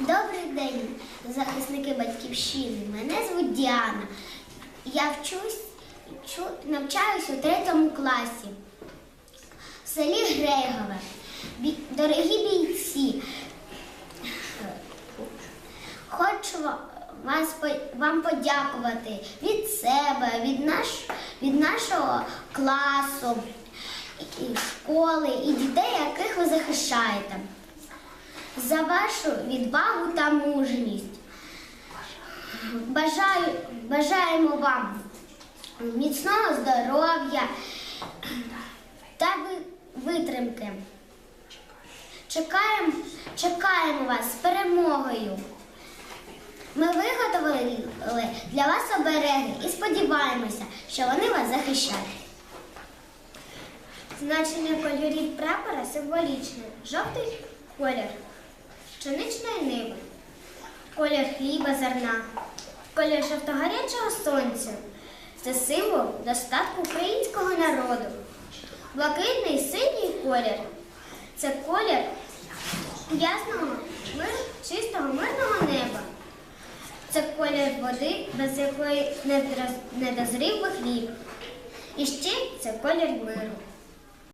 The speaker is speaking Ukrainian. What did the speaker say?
Добрий день, захисники батьківщини. Мене звуть Діана. Я вчусь, чу, навчаюсь у третьому класі в селі Грейгове. Бі- Дорогі бійці, хочу вас, вам подякувати від себе, від, наш, від нашого класу, і школи і дітей, яких ви захищаєте за вашу відвагу та мужність. Бажаю, бажаємо вам міцного здоров'я та витримки. Чекаємо, чекаємо вас з перемогою. Ми виготовили для вас обереги і сподіваємося, що вони вас захищають. Значення кольорів прапора символічне. Жовтий колір пшеничної ниви, колір хліба зерна, колір жовтогарячого сонця. Це символ достатку українського народу. Блакитний синій колір це колір ясного, чистого мирного неба. Це колір води, без якої не дозрів би хліб. І ще це колір миру.